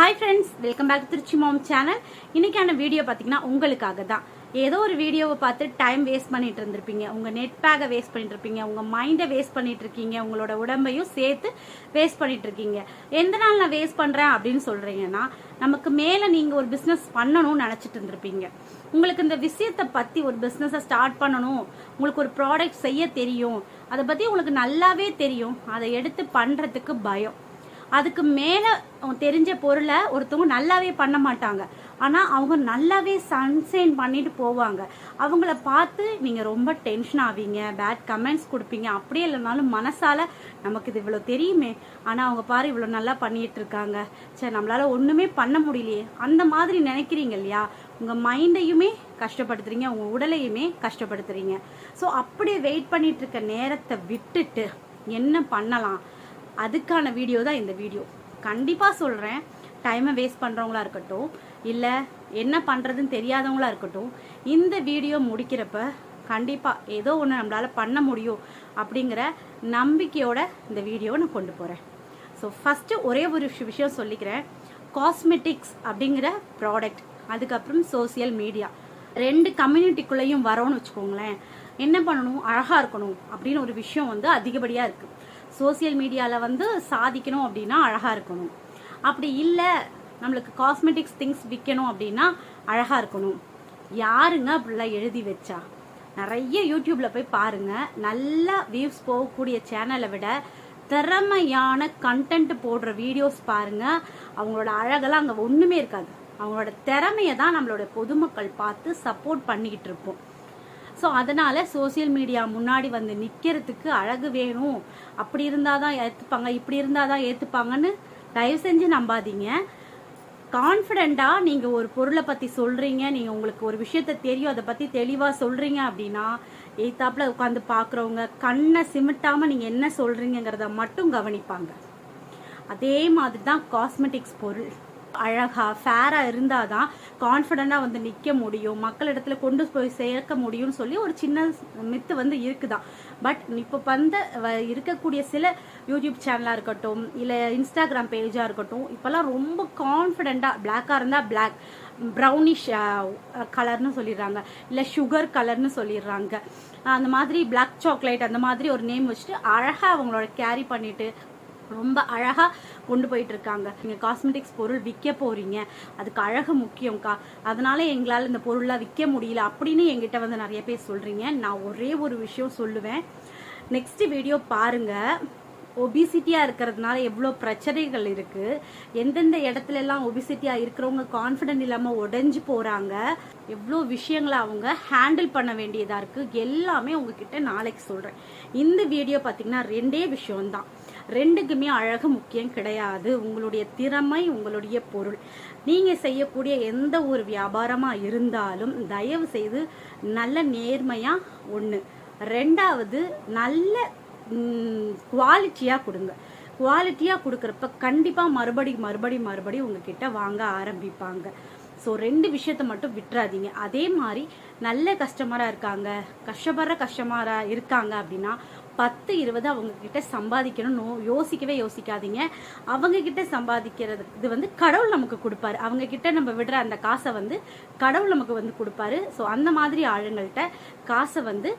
Hi friends welcome back Trichy mom channel இன்னைக்கான video பார்த்தீங்கன்னா உங்களுக்காக தான். ஏதோ ஒரு வீடியோவை பார்த்து டைம் வேஸ்ட் பண்ணிட்டு இருந்திருப்பீங்க. உங்கள் நெட் பேக்கை வேஸ்ட் பண்ணிட்டு இருப்பீங்க. உங்கள் மைண்டை வேஸ்ட் பண்ணிட்டு இருக்கீங்க. உங்களோட உடம்பையும் சேர்த்து வேஸ்ட் பண்ணிட்டு இருக்கீங்க. எந்த நாள் நான் வேஸ்ட் பண்ணுறேன் அப்படின்னு சொல்கிறீங்கன்னா நமக்கு மேலே நீங்கள் ஒரு பிஸ்னஸ் பண்ணணும்னு நினச்சிட்டு இருந்திருப்பீங்க. உங்களுக்கு இந்த விஷயத்தை பற்றி ஒரு பிஸ்னஸை ஸ்டார்ட் பண்ணணும். உங்களுக்கு ஒரு ப்ராடக்ட் செய்ய தெரியும். அதை பற்றி உங்களுக்கு நல்லாவே தெரியும். அதை எடுத்து பண்ணுறதுக்கு பயம். அதுக்கு மேல அவங்க தெரிஞ்ச பொருளை ஒருத்தவங்க நல்லாவே பண்ண மாட்டாங்க. ஆனா அவங்க நல்லாவே சன்சைன் பண்ணிட்டு போவாங்க. அவங்கள பார்த்து நீங்க ரொம்ப டென்ஷன் ஆவீங்க பேட் கமெண்ட்ஸ் கொடுப்பீங்க. அப்படியே இல்லைனாலும் மனசால நமக்கு இது இவ்வளவு தெரியுமே. ஆனா அவங்க பாரு இவ்வளவு நல்லா பண்ணிட்டு இருக்காங்க. சரி நம்மளால ஒண்ணுமே பண்ண முடியலையே. அந்த மாதிரி நினைக்கிறீங்க இல்லையா? உங்க மைண்டையுமே கஷ்டப்படுத்துறீங்க. உங்க உடலையுமே கஷ்டப்படுத்துறீங்க. ஸோ அப்படியே வெயிட் பண்ணிட்டு இருக்க நேரத்தை விட்டுட்டு என்ன பண்ணலாம்? அதுக்கான வீடியோ தான் இந்த வீடியோ கண்டிப்பாக சொல்கிறேன் டைமை வேஸ்ட் பண்ணுறவங்களா இருக்கட்டும் இல்லை என்ன பண்ணுறதுன்னு தெரியாதவங்களா இருக்கட்டும் இந்த வீடியோ முடிக்கிறப்ப கண்டிப்பாக ஏதோ ஒன்று நம்மளால் பண்ண முடியும் அப்படிங்கிற நம்பிக்கையோட இந்த வீடியோவை நான் கொண்டு போகிறேன் ஸோ ஃபஸ்ட்டு ஒரே ஒரு விஷயம் சொல்லிக்கிறேன். காஸ்மெட்டிக்ஸ் அப்படிங்கிற ப்ராடக்ட் அதுக்கப்புறம் சோசியல் மீடியா ரெண்டு கம்யூனிட்டிக்குள்ளேயும் வரோன்னு வச்சுக்கோங்களேன். என்ன பண்ணணும்? அழகாக இருக்கணும் அப்படின்னு ஒரு விஷயம் வந்து அதிகப்படியாக இருக்குது சோசியல் மீடியாவில் வந்து சாதிக்கணும் அப்படின்னா அழகாக இருக்கணும். அப்படி இல்லை நம்மளுக்கு காஸ்மெட்டிக்ஸ் திங்ஸ் விற்கணும் அப்படின்னா அழகாக இருக்கணும். யாருங்க அப்படிலாம் எழுதி வச்சா? நிறைய யூடியூப்பில் போய் பாருங்க. நல்லா வியூஸ் போகக்கூடிய சேனலை விட திறமையான கண்டென்ட் போடுற வீடியோஸ் பாருங்க. அவங்களோட அழகெல்லாம் அங்கே ஒன்றுமே இருக்காது. அவங்களோட திறமையை தான் நம்மளோட பொதுமக்கள் பார்த்து சப்போர்ட் பண்ணிக்கிட்டு இருப்போம். ஸோ அதனால் சோசியல் மீடியா முன்னாடி வந்து நிற்கிறதுக்கு அழகு வேணும். அப்படி இருந்தால் தான் ஏற்றுப்பாங்க இப்படி இருந்தால் தான் ஏற்றுப்பாங்கன்னு தயவு செஞ்சு நம்பாதீங்க. கான்ஃபிடெண்ட்டாக நீங்கள் ஒரு பொருளை பற்றி சொல்கிறீங்க நீங்கள் உங்களுக்கு ஒரு விஷயத்த தெரியும் அதை பற்றி தெளிவாக சொல்கிறீங்க அப்படின்னா எய்த்தாப்பில் உட்காந்து பார்க்குறவங்க கண்ணை சிமிட்டாமல் நீங்கள் என்ன சொல்கிறீங்கிறத மட்டும் கவனிப்பாங்க. அதே மாதிரி தான் காஸ்மெட்டிக்ஸ் பொருள். அழகா இருந்தால் தான் கான்ஃபிடெண்ட்டாக வந்து நிற்க முடியும். மக்களிடத்துல கொண்டு போய் சேர்க்க முடியும்னு சொல்லி ஒரு சின்ன மித்து வந்து இருக்குதான். பட் இப்போ வந்த வ- இருக்கக்கூடிய சில யூடியூப் சேனலாக இருக்கட்டும் இல்லை இன்ஸ்டாகிராம் பேஜாக இருக்கட்டும் இப்போல்லாம் ரொம்ப கான்ஃபிடண்டா பிளாக்காக இருந்தால் பிளாக் ப்ரௌனிஷ் கலர்னு சொல்லிடுறாங்க. இல்லை சுகர் கலர்னு சொல்லிடுறாங்க. அந்த மாதிரி பிளாக் சாக்லேட் அந்த மாதிரி ஒரு நேம் வச்சுட்டு அழகாக அவங்களோட கேரி பண்ணிட்டு ரொம்ப அழகாக கொண்டு போயிட்டு இருக்காங்க காஸ்மெட்டிக்ஸ் பொருள் விற்க போறீங்க. அதுக்கு அழகு முக்கியம்க்கா. அதனால எங்களால் இந்த பொருள்லாம் விற்க முடியல அப்படின்னு எங்கிட்ட வந்து நிறைய பேர் சொல்றீங்க. நான் ஒரே ஒரு விஷயம் சொல்லுவேன். நெக்ஸ்ட் வீடியோ பாருங்க. ஒபிசிட்டியாக இருக்கிறதுனால எவ்வளோ பிரச்சனைகள் இருக்குது எந்தெந்த இடத்துல எல்லாம் ஒபிசிட்டியாக இருக்கிறவங்க கான்ஃபிடென்ட் இல்லாமல் உடஞ்சி போகிறாங்க எவ்வளோ விஷயங்களை அவங்க ஹேண்டில் பண்ண வேண்டியதாக இருக்குது எல்லாமே உங்ககிட்ட நாளைக்கு சொல்கிறேன் இந்த வீடியோ பார்த்தீங்கன்னா ரெண்டே விஷயம்தான். ரெண்டுக்குமே அழகு முக்கியம் கிடையாது. உங்களுடைய திறமை உங்களுடைய பொருள். நீங்கள் செய்யக்கூடிய எந்த ஒரு வியாபாரமாக இருந்தாலும் தயவு செய்து நல்ல நேர்மையாக ஒன்று ரெண்டாவது நல்ல குவாலிட்டியாக கொடுங்க. குவாலிட்டியாக கொடுக்குறப்ப கண்டிப்பாக மறுபடி மறுபடி மறுபடி உங்ககிட்ட வாங்க ஆரம்பிப்பாங்க. ஸோ ரெண்டு விஷயத்த மட்டும் விட்டுறாதீங்க. அதே மாதிரி நல்ல கஸ்டமராக இருக்காங்க கஷ்டப்படுற கஸ்டமராக இருக்காங்க அப்படின்னா பத்து இருபது அவங்க கிட்ட சம்பாதிக்கணும்னு யோசிக்கவே யோசிக்காதீங்க. அவங்க கிட்ட சம்பாதிக்கிறது இது வந்து கடவுள் நமக்கு கொடுப்பாரு. அவங்க கிட்ட நம்ம விடுற அந்த காசை வந்து கடவுள் நமக்கு வந்து கொடுப்பாரு. ஸோ அந்த மாதிரி ஆளுங்கள்கிட்ட காசை வந்து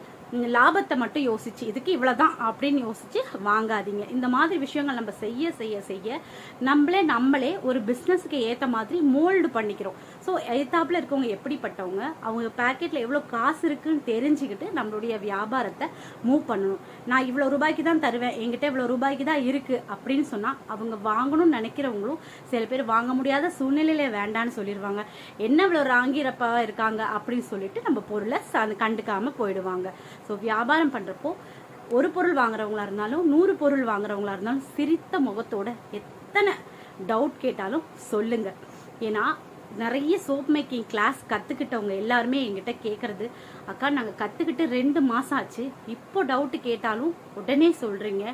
லாபத்தை மட்டும் யோசிச்சு இதுக்கு இவ்வளோதான் அப்படின்னு யோசிச்சு வாங்காதீங்க. இந்த மாதிரி விஷயங்கள் நம்ம செய்ய செய்ய செய்ய நம்மளே நம்மளே ஒரு பிஸ்னஸுக்கு ஏற்ற மாதிரி மோல்டு பண்ணிக்கிறோம். ஸோ எத்தாப்புல இருக்கவங்க எப்படிப்பட்டவங்க? அவங்க பேக்கெட்டில் எவ்வளோ காசு இருக்குன்னு தெரிஞ்சுக்கிட்டு நம்மளுடைய வியாபாரத்தை மூவ் பண்ணணும். நான் இவ்வளோ ரூபாய்க்கு தான் தருவேன் என்கிட்ட இவ்வளோ ரூபாய்க்கு தான் இருக்குது அப்படின்னு சொன்னால் அவங்க வாங்கணும்னு நினைக்கிறவங்களும் சில பேர் வாங்க முடியாத சூழ்நிலையில வேண்டான்னு சொல்லிடுவாங்க. என்ன இவ்வளோ ராங்கிறப்பா இருக்காங்க அப்படின்னு சொல்லிட்டு நம்ம பொருளை ச- போயிடுவாங்க. ஸோ வியாபாரம் பண்ணுறப்போ ஒரு பொருள் வாங்குறவங்களா இருந்தாலும் நூறு பொருள் வாங்குறவங்களா இருந்தாலும் சிரித்த முகத்தோட எத்தனை டவுட் கேட்டாலும் சொல்லுங்க. ஏன்னா நிறைய சோப் மேக்கிங் கிளாஸ் கற்றுக்கிட்டவங்க எல்லாருமே எங்கிட்ட கேட்குறது அக்கா நாங்கள் கற்றுக்கிட்டு ரெண்டு மாதம் ஆச்சு. இப்போ டவுட்டு கேட்டாலும் உடனே சொல்கிறீங்க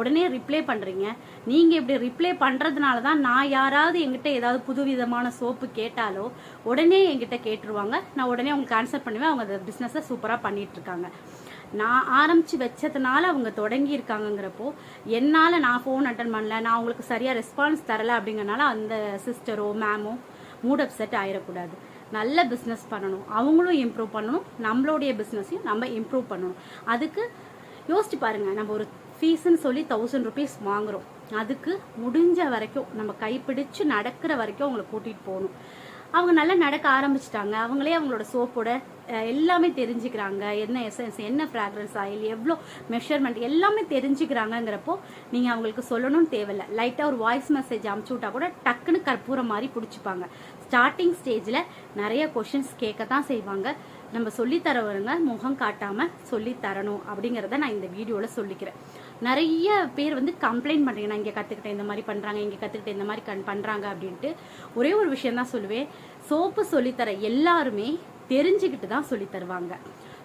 உடனே ரிப்ளை பண்ணுறீங்க நீங்கள் இப்படி ரிப்ளை பண்ணுறதுனால தான் நான் யாராவது எங்கிட்ட ஏதாவது புதுவிதமான சோப்பு கேட்டாலோ உடனே என்கிட்ட கேட்டுருவாங்க. நான் உடனே அவங்களுக்கு ஆன்சர் பண்ணுவேன். அவங்க அந்த பிஸ்னஸை சூப்பராக பண்ணிகிட்ருக்காங்க இருக்காங்க நான் ஆரம்பித்து வச்சதுனால அவங்க தொடங்கி இருக்காங்கங்கிறப்போ என்னால் நான் ஃபோன் அட்டன் பண்ணல. நான் உங்களுக்கு சரியாக ரெஸ்பான்ஸ் தரலை அப்படிங்கறனால அந்த சிஸ்டரோ மேமோ மூட் அப்செட் ஆயிடக்கூடாது நல்ல பிஸ்னஸ் பண்ணணும். அவங்களும் இம்ப்ரூவ் பண்ணணும். நம்மளுடைய பிஸ்னஸையும் நம்ம இம்ப்ரூவ் பண்ணணும். அதுக்கு யோசிச்சு பாருங்கள் நம்ம ஒரு ஃபீஸ்ன்னு சொல்லி தௌசண்ட் ருபீஸ் வாங்குகிறோம் அதுக்கு முடிஞ்ச வரைக்கும் நம்ம கைப்பிடிச்சு நடக்கிற வரைக்கும் அவங்கள கூட்டிகிட்டு போகணும். அவங்க நல்லா நடக்க ஆரம்பிச்சிட்டாங்க. அவங்களே அவங்களோட சோப்போட எல்லாமே தெரிஞ்சுக்கிறாங்க. என்ன எசன்ஸ் என்ன ஃப்ராக்ரன்ஸ் ஆயில் எவ்வளோ மெஷர்மெண்ட் எல்லாமே தெரிஞ்சுக்கிறாங்கங்கிறப்போ நீங்கள் அவங்களுக்கு சொல்லணும்னு தேவையில்ல. லைட்டாக ஒரு வாய்ஸ் மெசேஜ் அமுச்சு விட்டா கூட டக்குன்னு கற்பூரம் மாதிரி பிடிச்சிப்பாங்க. ஸ்டார்டிங் ஸ்டேஜில் நிறைய கொஷின்ஸ் கேட்க தான் செய்வாங்க. நம்ம சொல்லித்தரவருங்க முகம் காட்டாமல் சொல்லித்தரணும் தரணும் நான் இந்த வீடியோவில் சொல்லிக்கிறேன். நிறைய பேர் வந்து கம்ப்ளைண்ட் பண்ணுறீங்க நான் இங்கே கற்றுக்கிட்டேன் இந்த மாதிரி பண்ணுறாங்க இங்கே கற்றுக்கிட்டேன் இந்த மாதிரி கண் பண்ணுறாங்க அப்படின்ட்டு ஒரே ஒரு விஷயம் தான் சொல்லுவேன். சோப்பு சொல்லித்தர எல்லாருமே தெரிஞ்சுக்கிட்டு தான் சொல்லி தருவாங்க.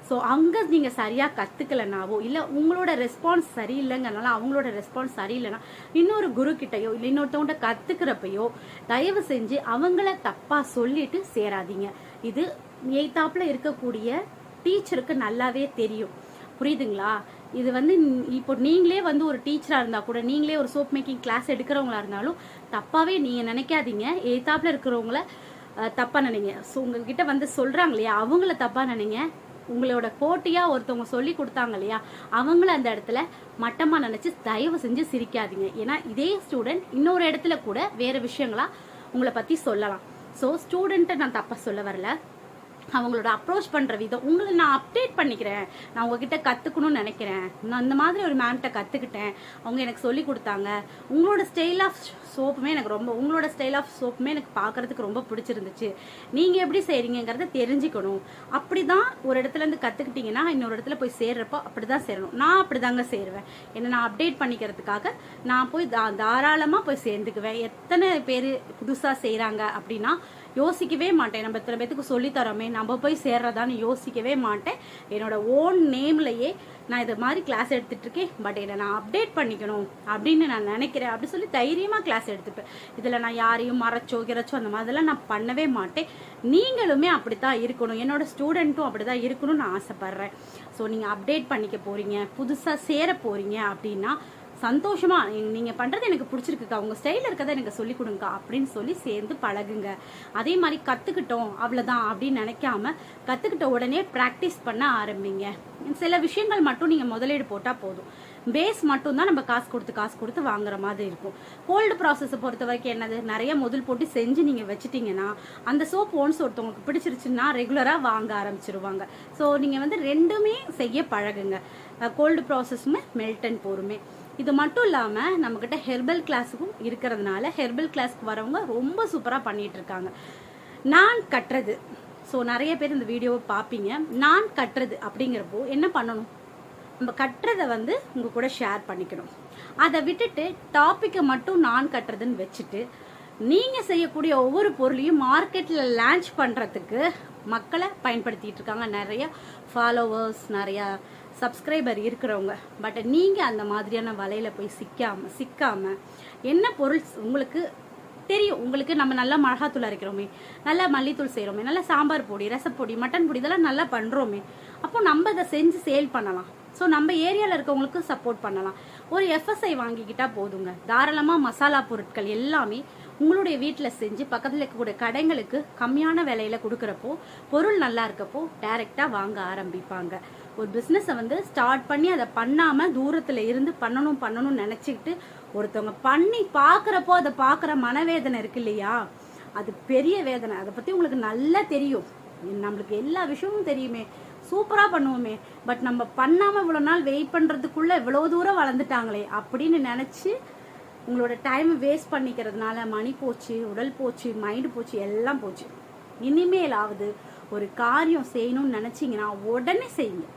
ஸோ அங்கே நீங்கள் சரியாக கற்றுக்கலனாவோ இல்லை உங்களோட ரெஸ்பான்ஸ் சரியில்லைங்கிறனால அவங்களோட ரெஸ்பான்ஸ் சரியில்லைன்னா இன்னொரு குரு கிட்டையோ இல்லை இன்னொருத்தவங்கள்ட்ட கற்றுக்கிறப்பையோ தயவு செஞ்சு அவங்கள தப்பாக சொல்லிட்டு சேராதீங்க. இது எய்தாப்புல இருக்கக்கூடிய டீச்சருக்கு நல்லாவே தெரியும். புரியுதுங்களா? இது வந்து இப்போ நீங்களே வந்து ஒரு டீச்சராக இருந்தால் கூட நீங்களே ஒரு சோப் மேக்கிங் கிளாஸ் எடுக்கிறவங்களா இருந்தாலும் தப்பாகவே நீங்கள் நினைக்காதீங்க. எய்தாப்புல இருக்கிறவங்கள தப்பாக நினைங்க. ஸோ உங்ககிட்ட வந்து சொல்கிறாங்க இல்லையா? அவங்கள தப்பாக நினைங்க. உங்களோட போட்டியாக ஒருத்தவங்க சொல்லி கொடுத்தாங்க இல்லையா? அவங்கள அந்த இடத்துல மட்டமாக நினச்சி தயவு செஞ்சு சிரிக்காதீங்க. ஏன்னா இதே ஸ்டூடெண்ட் இன்னொரு இடத்துல கூட வேறு விஷயங்களா உங்களை பற்றி சொல்லலாம். ஸோ ஸ்டூடெண்ட்டை நான் தப்பாக சொல்ல வரல. அவங்களோட அப்ரோச் பண்ற விதம். உங்களை நான் அப்டேட் பண்ணிக்கிறேன். நான் உங்ககிட்ட கத்துக்கணும்னு நினைக்கிறேன். நான் இந்த மாதிரி ஒரு மேம்கிட்ட கத்துக்கிட்டேன். அவங்க எனக்கு சொல்லி கொடுத்தாங்க. உங்களோட ஸ்டைல் ஆஃப் சோப்புமே எனக்கு ரொம்ப உங்களோட ஸ்டைல் ஆஃப் சோப்புமே எனக்கு பார்க்கறதுக்கு ரொம்ப பிடிச்சிருந்துச்சு. நீங்க எப்படி செய்றீங்கங்கிறத தெரிஞ்சுக்கணும். அப்படிதான் ஒரு இடத்துல இருந்து கத்துக்கிட்டீங்கன்னா இன்னொரு இடத்துல போய் சேர்றப்போ அப்படிதான் சேரணும். நான் அப்படிதாங்க சேருவேன். என்ன நான் அப்டேட் பண்ணிக்கிறதுக்காக நான் போய் தா- தாராளமா போய் சேர்ந்துக்குவேன். எத்தனை பேர் புதுசா செய்கிறாங்க அப்படின்னா யோசிக்கவே மாட்டேன். நம்ம இத்தனை பேத்துக்கு சொல்லித்தரோமே நம்ம போய் சேர்றதான்னு யோசிக்கவே மாட்டேன். என்னோட ஓன் நேம்லயே நான் இது மாதிரி கிளாஸ் எடுத்துட்ருக்கேன் பட் என்னை நான் அப்டேட் பண்ணிக்கணும் அப்படின்னு நான் நினைக்கிறேன். அப்படின்னு சொல்லி தைரியமாக கிளாஸ் எடுத்துப்பேன். இதில் நான் யாரையும் மறைச்சோ கிரச்சோ அந்த மாதிரிலாம் நான் பண்ணவே மாட்டேன். நீங்களுமே அப்படித்தான் இருக்கணும். என்னோட ஸ்டூடெண்ட்டும் அப்படிதான் இருக்கணும்னு நான் ஸோ நீங்கள் அப்டேட் பண்ணிக்க போகிறீங்க புதுசாக சேர போகிறீங்க அப்படின்னா சந்தோஷமாக நீங்கள் பண்ணுறது எனக்கு பிடிச்சிருக்குக்கா உங்கள் ஸ்டைலில் இருக்கதை எனக்கு சொல்லிக் கொடுங்க அப்படின்னு சொல்லி சேர்ந்து பழகுங்க. அதே மாதிரி கற்றுக்கிட்டோம் அவ்வளோதான் அப்படின்னு நினைக்காம கற்றுக்கிட்ட உடனே ப்ராக்டிஸ் பண்ண ஆரம்பிங்க. சில விஷயங்கள் மட்டும் நீங்கள் முதலீடு போட்டால் போதும். பேஸ் மட்டும் தான் நம்ம காசு கொடுத்து காசு கொடுத்து வாங்குற மாதிரி இருக்கும். கோல்டு ப்ராசஸை பொறுத்த வரைக்கும் என்னது? நிறைய முதல் போட்டு செஞ்சு நீங்கள் வச்சிட்டீங்கன்னா அந்த சோப் ஒன்ஸ் ஒருத்தவங்களுக்கு பிடிச்சிருச்சுன்னா ரெகுலராக வாங்க ஆரம்பிச்சிருவாங்க. ஸோ நீங்கள் வந்து ரெண்டுமே செய்ய பழகுங்க. கோல்டு ப்ராசஸுமே மெல்டன் போருமே இது மட்டும் இல்லாமல் நம்மக்கிட்ட ஹெர்பல் கிளாஸுக்கும் இருக்கிறதுனால ஹெர்பல் கிளாஸ்க்கு வரவங்க ரொம்ப சூப்பராக பண்ணிகிட்டு இருக்காங்க. நான் கட்டுறது ஸோ நிறைய பேர் இந்த வீடியோவை பார்ப்பீங்க நான் கட்டுறது அப்படிங்கிறப்போ என்ன பண்ணணும்? நம்ம கட்டுறதை வந்து உங்கள் கூட ஷேர் பண்ணிக்கணும். அதை விட்டுட்டு டாப்பிக்கை மட்டும் நான் கட்டுறதுன்னு வச்சுட்டு நீங்கள் செய்யக்கூடிய ஒவ்வொரு பொருளையும் மார்க்கெட்டில் லான்ச் பண்ணுறதுக்கு மக்களை பயன்படுத்திகிட்டு இருக்காங்க. நிறைய ஃபாலோவர்ஸ் நிறையா சப்ஸ்கிரைபர் இருக்கிறவங்க. பட் நீங்கள் அந்த மாதிரியான வலையில் போய் சிக்காமல் சிக்காமல் என்ன பொருள் உங்களுக்கு தெரியும்? உங்களுக்கு நம்ம நல்லா மிளகாத்தூள் அரைக்கிறோமே நல்லா மல்லித்தூள் செய்கிறோமே நல்லா சாம்பார் பொடி ரசப்பொடி மட்டன் பொடி இதெல்லாம் நல்லா பண்ணுறோமே அப்போ நம்ம இதை செஞ்சு சேல் பண்ணலாம். ஸோ நம்ம ஏரியாவில் இருக்கவங்களுக்கு சப்போர்ட் பண்ணலாம். ஒரு எஃப்எஸ்ஐ வாங்கிக்கிட்டால் போதுங்க. தாராளமாக மசாலா பொருட்கள் எல்லாமே உங்களுடைய வீட்டில் செஞ்சு பக்கத்தில் இருக்கக்கூடிய கடைங்களுக்கு கம்மியான விலையில் கொடுக்குறப்போ பொருள் நல்லா இருக்கப்போ டைரெக்டாக வாங்க ஆரம்பிப்பாங்க. ஒரு பிஸ்னஸை வந்து ஸ்டார்ட் பண்ணி அதை பண்ணாமல் தூரத்தில் இருந்து பண்ணணும் பண்ணணும்னு நினச்சிக்கிட்டு ஒருத்தவங்க பண்ணி பார்க்குறப்போ அதை பார்க்குற மனவேதனை இருக்கு இல்லையா? அது பெரிய வேதனை. அதை பற்றி உங்களுக்கு நல்லா தெரியும். நம்மளுக்கு எல்லா விஷயமும் தெரியுமே. சூப்பராக பண்ணுவோமே. பட் நம்ம பண்ணாமல் இவ்வளோ நாள் வெயிட் பண்ணுறதுக்குள்ளே இவ்வளோ தூரம் வளர்ந்துட்டாங்களே அப்படின்னு நினச்சி உங்களோட டைம் வேஸ்ட் பண்ணிக்கிறதுனால மணி போச்சு உடல் போச்சு மைண்டு போச்சு எல்லாம் போச்சு. இனிமேலாவது ஒரு காரியம் செய்யணும்னு நினச்சிங்கன்னா உடனே செய்யுங்க.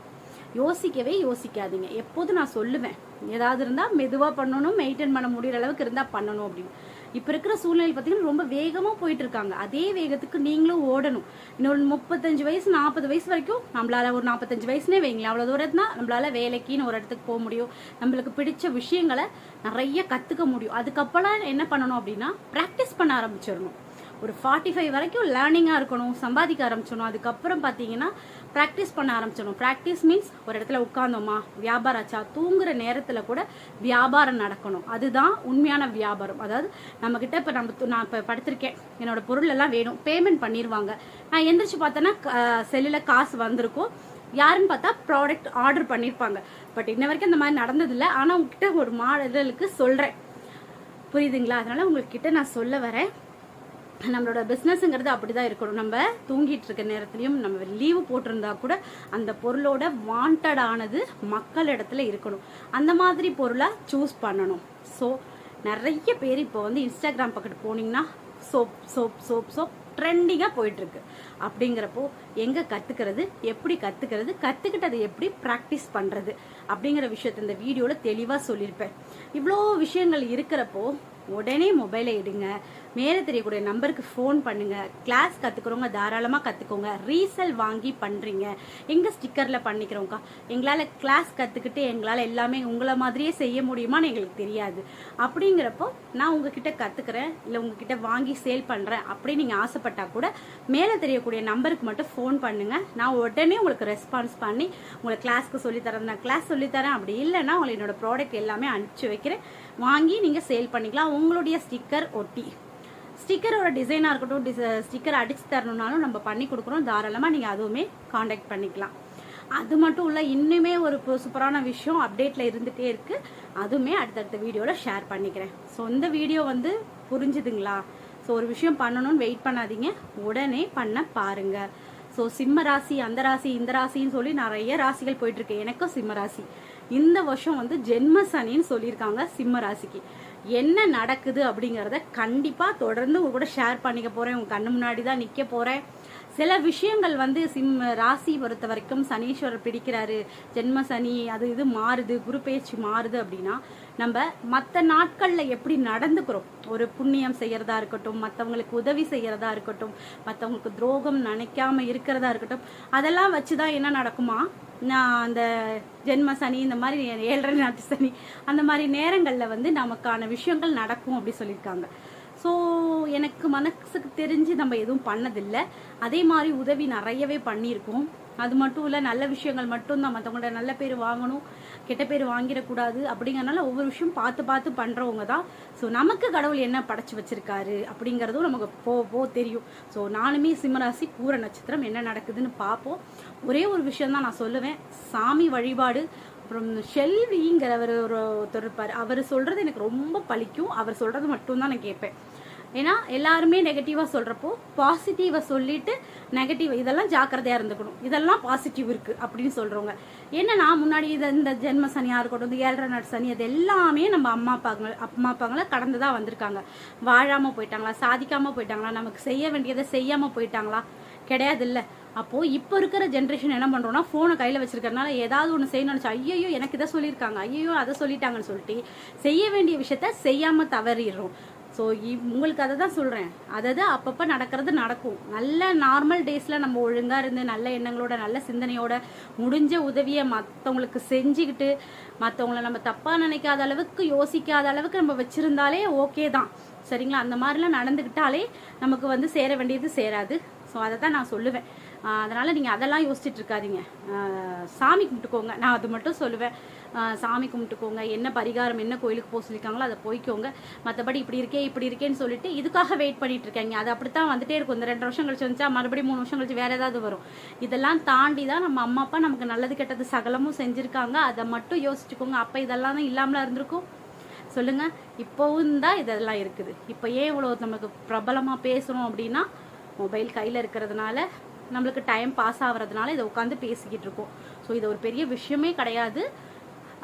யோசிக்கவே யோசிக்காதீங்க. எப்போதும் நான் சொல்லுவேன். ஏதாவது இருந்தால் மெதுவாக பண்ணணும் மெயின்டைன் பண்ண முடிகிற அளவுக்கு இருந்தால் பண்ணணும் அப்படின்னு. இப்போ இருக்கிற சூழ்நிலை பார்த்தீங்கன்னா ரொம்ப வேகமாக போயிட்டு இருக்காங்க. அதே வேகத்துக்கு நீங்களும் ஓடணும். இன்னொரு முப்பத்தஞ்சு வயசு நாற்பது வயசு வரைக்கும் நம்மளால ஒரு நாற்பத்தஞ்சு வயசுனே வைங்களேன். அவ்வளோ தூரத்துனா நம்மளால வேலைக்குன்னு ஒரு இடத்துக்கு போக முடியும். நம்மளுக்கு பிடிச்ச விஷயங்களை நிறைய கற்றுக்க முடியும். அதுக்கப்புறம் என்ன பண்ணணும் அப்படின்னா ப்ராக்டிஸ் பண்ண ஆரம்பிச்சிடணும். ஒரு ஃபார்ட்டி ஃபைவ் வரைக்கும் லேர்னிங்காக இருக்கணும் சம்பாதிக்க ஆரம்பிச்சணும் அதுக்கப்புறம் பார்த்தீங்கன்னா ப்ராக்டிஸ் பண்ண ஆரம்பிச்சிடணும். ப்ராக்டிஸ் மீன்ஸ் ஒரு இடத்துல உட்காந்தோமா வியாபாரம் ஆச்சா தூங்குற நேரத்தில் கூட வியாபாரம் நடக்கணும். அதுதான் உண்மையான வியாபாரம். அதாவது நம்மக்கிட்ட இப்போ நம்ம து- நான் இப்போ படுத்திருக்கேன். என்னோட பொருள் எல்லாம் வேணும். பேமெண்ட் பண்ணிடுவாங்க நான் எந்திரிச்சு பார்த்தேன்னா செல்லில் காசு வந்திருக்கும் யாருன்னு பார்த்தா ப்ராடக்ட் ஆர்டர் பண்ணியிருப்பாங்க பட் இன்ன வரைக்கும் அந்த மாதிரி நடந்ததில்லை. ஆனால் உங்ககிட்ட ஒரு மாடலுக்கு சொல்கிறேன் புரியுதுங்களா? அதனால உங்ககிட்ட நான் சொல்ல வரேன். நம்மளோட பிஸ்னஸ்ங்கிறது அப்படிதான் இருக்கணும். நம்ம தூங்கிட்டு இருக்க நேரத்துலையும் நம்ம லீவு போட்டிருந்தா கூட அந்த பொருளோட வாண்டடானது மக்கள் இடத்துல இருக்கணும். அந்த மாதிரி பொருளை சூஸ் பண்ணணும். ஸோ நிறைய பேர் இப்போ வந்து இன்ஸ்டாகிராம் பக்கத்து போனீங்கன்னா சோப் சோப் சோப் சோப் ட்ரெண்டிங்காக போயிட்டுருக்கு அப்படிங்கிறப்போ எங்கே கற்றுக்கிறது எப்படி கற்றுக்கறது கற்றுக்கிட்டு அதை எப்படி ப்ராக்டிஸ் பண்ணுறது அப்படிங்கிற விஷயத்த இந்த வீடியோவில் தெளிவாக சொல்லியிருப்பேன். இவ்வளோ விஷயங்கள் இருக்கிறப்போ உடனே மொபைலை எடுங்க மேலே தெரியக்கூடிய நம்பருக்கு ஃபோன் பண்ணுங்க கிளாஸ் கற்றுக்குறவங்க தாராளமாக கற்றுக்கோங்க ரீசெல் வாங்கி பண்ணுறீங்க எங்கள் ஸ்டிக்கரில் பண்ணிக்கிறோங்க்கா எங்களால் கிளாஸ் கற்றுக்கிட்டு எங்களால் எல்லாமே உங்களை மாதிரியே செய்ய முடியுமான்னு எங்களுக்கு தெரியாது. அப்படிங்கிறப்போ நான் உங்ககிட்ட கற்றுக்கிறேன் இல்லை உங்ககிட்ட வாங்கி சேல் பண்ணுறேன் அப்படின்னு நீங்கள் ஆசைப்பட்டால் கூட மேலே தெரியக்கூடிய நம்பருக்கு மட்டும் ஃபோன் ஃபோன் பண்ணுங்கள் நான் உடனே உங்களுக்கு ரெஸ்பான்ஸ் பண்ணி உங்களை கிளாஸ்க்கு சொல்லித்தரேன் நான் கிளாஸ் சொல்லித்தரேன் அப்படி இல்லைன்னா உங்களுக்கு என்னோட ப்ராடக்ட் எல்லாமே அனுப்பிச்சி வைக்கிறேன். வாங்கி நீங்கள் சேல் பண்ணிக்கலாம். உங்களுடைய ஸ்டிக்கர் ஒட்டி. ஸ்டிக்கரோட டிசைனாக இருக்கட்டும் டிச ஸ்டிக்கர் அடிச்சு தரணுன்னாலும் நம்ம பண்ணி கொடுக்குறோம். தாராளமாக நீங்கள் அதுவுமே காண்டாக்ட் பண்ணிக்கலாம். அது மட்டும் இல்லை இன்னுமே ஒரு சூப்பரான விஷயம் அப்டேட்டில் இருந்துகிட்டே இருக்குது அதுவுமே அடுத்தடுத்த வீடியோவில் ஷேர் பண்ணிக்கிறேன். ஸோ இந்த வீடியோ வந்து புரிஞ்சுதுங்களா? ஸோ ஒரு விஷயம் பண்ணணும்னு வெயிட் பண்ணாதீங்க. உடனே பண்ண பாருங்கள் ஸோ சிம்ம ராசி அந்த ராசி இந்த ராசின்னு சொல்லி நிறைய ராசிகள் போயிட்டு இருக்கு எனக்கும் சிம்ம ராசி. இந்த வருஷம் வந்து ஜென்ம சனின்னு சொல்லியிருக்காங்க சிம்ம ராசிக்கு. என்ன நடக்குது அப்படிங்கிறத கண்டிப்பா தொடர்ந்து உங்க கூட ஷேர் பண்ணிக்க போறேன். உங்க கண்ணு முன்னாடி தான் நிற்க போறேன். சில விஷயங்கள் வந்து சிம் ராசி பொறுத்த வரைக்கும் சனீஸ்வரர் பிடிக்கிறாரு. ஜென்ம சனி அது இது மாறுது குரு பேச்சு மாறுது அப்படின்னா நம்ம மற்ற நாட்களில் எப்படி நடந்துக்கிறோம்? ஒரு புண்ணியம் செய்யறதா இருக்கட்டும் மற்றவங்களுக்கு உதவி செய்யறதா இருக்கட்டும் மற்றவங்களுக்கு துரோகம் நினைக்காம இருக்கிறதா இருக்கட்டும் அதெல்லாம் வச்சுதான் என்ன நடக்குமா? நான் அந்த ஜென்ம சனி இந்த மாதிரி ஏழரை நாட்டு சனி அந்த மாதிரி நேரங்களில் வந்து நமக்கான விஷயங்கள் நடக்கும் அப்படி சொல்லியிருக்காங்க. ஸோ எனக்கு மனசுக்கு தெரிஞ்சு நம்ம எதுவும் பண்ணதில்லை. அதே மாதிரி உதவி நிறையவே பண்ணியிருக்கோம். அது மட்டும் இல்லை நல்ல விஷயங்கள் மட்டும்தான் மற்றவங்களோட நல்ல பேர் வாங்கணும் கெட்ட பேர் வாங்கிடக்கூடாது அப்படிங்கறனால ஒவ்வொரு விஷயம் பார்த்து பார்த்து பண்ணுறவங்க தான். ஸோ நமக்கு கடவுள் என்ன படைச்சி வச்சிருக்காரு அப்படிங்கிறதும் நமக்கு போ போ தெரியும். ஸோ நானுமே சிம்மராசி பூர நட்சத்திரம் என்ன நடக்குதுன்னு பார்ப்போம். ஒரே ஒரு விஷயம் தான் நான் சொல்லுவேன். சாமி வழிபாடு அப்புறம் ஷெல்விங்கிறவர் ஒரு ஒருத்தர் இருப்பார். அவர் சொல்கிறது எனக்கு ரொம்ப பலிக்கும். அவர் சொல்கிறது மட்டும்தான் நான் கேட்பேன். ஏன்னா எல்லாருமே நெகட்டிவாக சொல்கிறப்போ பாசிட்டிவை சொல்லிட்டு நெகட்டிவ் இதெல்லாம் ஜாக்கிரதையாக இருந்துக்கணும். இதெல்லாம் பாசிட்டிவ் இருக்குது அப்படின்னு சொல்கிறவங்க என்னன்னா முன்னாடி இது இந்த ஜென்ம சனியாக இருக்கட்டும் இந்த ஏழரை நாட்டு சனி அது எல்லாமே நம்ம அம்மா அப்பாங்க அம்மா அப்பாங்களை கடந்து தான் வந்திருக்காங்க. வாழாமல் போயிட்டாங்களா? சாதிக்காமல் போயிட்டாங்களா? நமக்கு செய்ய வேண்டியதை செய்யாமல் போயிட்டாங்களா? கிடையாது இல்லை அப்போது இப்போ இருக்கிற ஜென்ரேஷன் என்ன பண்ணுறோம்னா ஃபோனை கையில் வச்சிருக்கறனால ஏதாவது ஒன்று செய்யணும்னு நினச்சா ஐயோ எனக்கு இதை சொல்லியிருக்காங்க. ஐயோ அதை சொல்லிட்டாங்கன்னு சொல்லிட்டு செய்ய வேண்டிய விஷயத்த செய்யாமல் தவறிடுறோம். ஸோ உங்களுக்கு அதை தான் சொல்கிறேன் அதாவது அப்பப்போ நடக்கிறது நடக்கும். நல்ல நார்மல் டேஸில் நம்ம ஒழுங்காக இருந்து நல்ல எண்ணங்களோட நல்ல சிந்தனையோட முடிஞ்ச உதவியை மற்றவங்களுக்கு செஞ்சுக்கிட்டு மற்றவங்கள நம்ம தப்பாக நினைக்காத அளவுக்கு யோசிக்காத அளவுக்கு நம்ம வச்சுருந்தாலே ஓகே தான். சரிங்களா? அந்த மாதிரிலாம் நடந்துக்கிட்டாலே நமக்கு வந்து சேர வேண்டியது சேராது. ஸோ அதை தான் நான் சொல்லுவேன். அதனால் நீங்கள் அதெல்லாம் யோசிச்சுட்டு இருக்காதீங்க. சாமி கும்பிட்டுக்கோங்க. நான் அது மட்டும் சொல்லுவேன். சாமி கும்பிட்டுக்கோங்க. என்ன பரிகாரம் என்ன கோயிலுக்கு போக சொல்லியிருக்காங்களோ அதை போய்க்கோங்க. மற்றபடி இப்படி இருக்கே இப்படி இருக்கேன்னு சொல்லிட்டு இதுக்காக வெயிட் பண்ணிட்டு இருக்காங்க. அது அப்படித்தான் வந்துட்டே இருக்கும். இந்த ரெண்டு வருஷம் கழிச்சு வந்துச்சா மறுபடியும் மூணு வருஷம் கழிச்சு வேற ஏதாவது வரும். இதெல்லாம் தாண்டி தான் நம்ம அம்மா அப்பா நமக்கு நல்லது கெட்டது சகலமும் செஞ்சுருக்காங்க. அதை மட்டும் யோசிச்சுக்கோங்க. அப்போ இதெல்லாம் தான் இல்லாமலாம் இருந்திருக்கும். சொல்லுங்க. இப்போவும் தான் இதெல்லாம் இருக்குது. இப்போ ஏன் இவ்வளோ நமக்கு பிரபலமாக பேசுகிறோம் அப்படின்னா மொபைல் கையில் இருக்கிறதுனால நம்மளுக்கு டைம் பாஸ் ஆகுறதுனால இதை உட்காந்து பேசிக்கிட்டு இருக்கோம். ஸோ இது ஒரு பெரிய விஷயமே கிடையாது.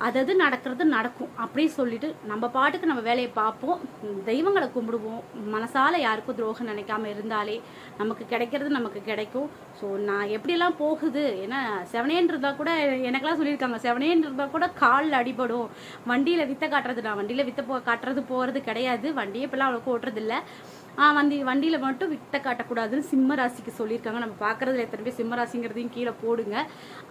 அதது நடக்கிறது நடக்கும். அப்படி சொல்லிட்டு நம்ம பாட்டுக்கு நம்ம வேலையை பார்ப்போம். தெய்வங்களை கும்பிடுவோம். மனசால யாருக்கும் துரோகம் நினைக்காம இருந்தாலே நமக்கு கிடைக்கிறது நமக்கு கிடைக்கும். ஸோ நான் எப்படியெல்லாம் போகுது? ஏன்னா செவனேன் இருந்தால் கூட எனக்கெல்லாம் சொல்லியிருக்காங்க. செவனேன் இருந்தால் கூட காலில் அடிபடும். வண்டியில் வித்த காட்டுறது நான் வண்டியில் வித்த போ காட்டுறது போகிறது கிடையாது. வண்டியை இப்பெல்லாம் அவ்வளோக்கு ஓட்டுறதில்லை. வண்டி வண்டியில் மட்டும் விட்ட காட்டக்கூடாதுன்னு சிம்ம ராசிக்கு சொல்லியிருக்காங்க. நம்ம பார்க்குறதுல எத்தனை பேர் சிம்ம ராசிங்கிறதையும் கீழே போடுங்க.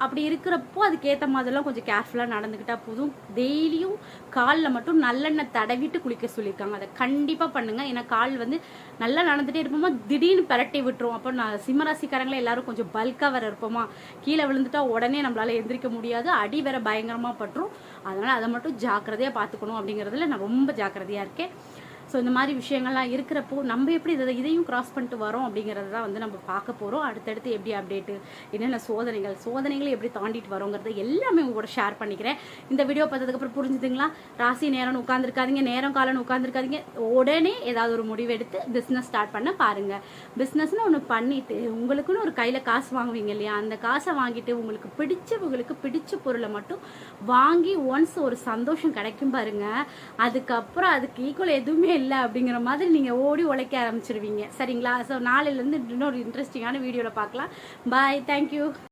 அப்படி இருக்கிறப்போ அதுக்கேற்ற மாதிரிலாம் கொஞ்சம் கேர்ஃபுல்லாக நடந்துக்கிட்டால் போதும். டெய்லியும் காலில் மட்டும் நல்லெண்ணெய் தடவிட்டு குளிக்க சொல்லியிருக்காங்க. அதை கண்டிப்பாக பண்ணுங்கள் ஏன்னா கால் வந்து நல்லா நடந்துகிட்டே இருப்போமா? திடீர்னு பிரட்டி விட்டுரும். அப்போ நான் சிம்மராசிக்காரங்களே எல்லாரும் கொஞ்சம் பல்காக வர இருப்போமா? கீழே விழுந்துட்டா உடனே நம்மளால் எந்திரிக்க முடியாது. அடி வேற பயங்கரமாக பட்டுரும். அதனால் அதை மட்டும் ஜாக்கிரதையாக பார்த்துக்கணும் அப்படிங்கிறதுல நான் ரொம்ப ஜாக்கிரதையாக இருக்கேன். ஸோ இந்த மாதிரி விஷயங்கள்லாம் இருக்கிறப்போ நம்ம எப்படி இதை இதையும் கிராஸ் பண்ணிட்டு வரோம் அப்படிங்கிறத தான் வந்து நம்ம பார்க்க போகிறோம் அடுத்தடுத்து எப்படி அப்டேட்டு என்னென்ன சோதனைகள் சோதனைகளை எப்படி தாண்டிட்டு வரோங்கிறத எல்லாமே உங்க கூட ஷேர் பண்ணிக்கிறேன். இந்த வீடியோ பார்த்ததுக்கப்புறம் புரிஞ்சுதுங்களா? ராசி நேரம்னு உட்காந்துருக்காதீங்க நேரம் காலம்னு உட்காந்துருக்காதீங்க உடனே ஏதாவது ஒரு முடிவு எடுத்து பிஸ்னஸ் ஸ்டார்ட் பண்ண பாருங்கள் பிஸ்னஸ்னு ஒன்று பண்ணிட்டு உங்களுக்குன்னு ஒரு கையில் காசு வாங்குவீங்க இல்லையா? அந்த காசை வாங்கிட்டு உங்களுக்கு பிடிச்ச உங்களுக்கு பிடிச்ச பொருளை மட்டும் வாங்கி ஒன்ஸ் ஒரு சந்தோஷம் கிடைக்கும் பாருங்க. அதுக்கப்புறம் அதுக்கு ஈக்குவல் எதுவுமே இல்லை அப்படிங்கிற மாதிரி நீங்கள் ஓடி உழைக்க ஆரம்பிச்சிருவீங்க. சரிங்களா? ஸோ நாளையிலேருந்து இன்னொரு இன்ட்ரெஸ்டிங்கான வீடியோவில் பார்க்கலாம். Bye thank you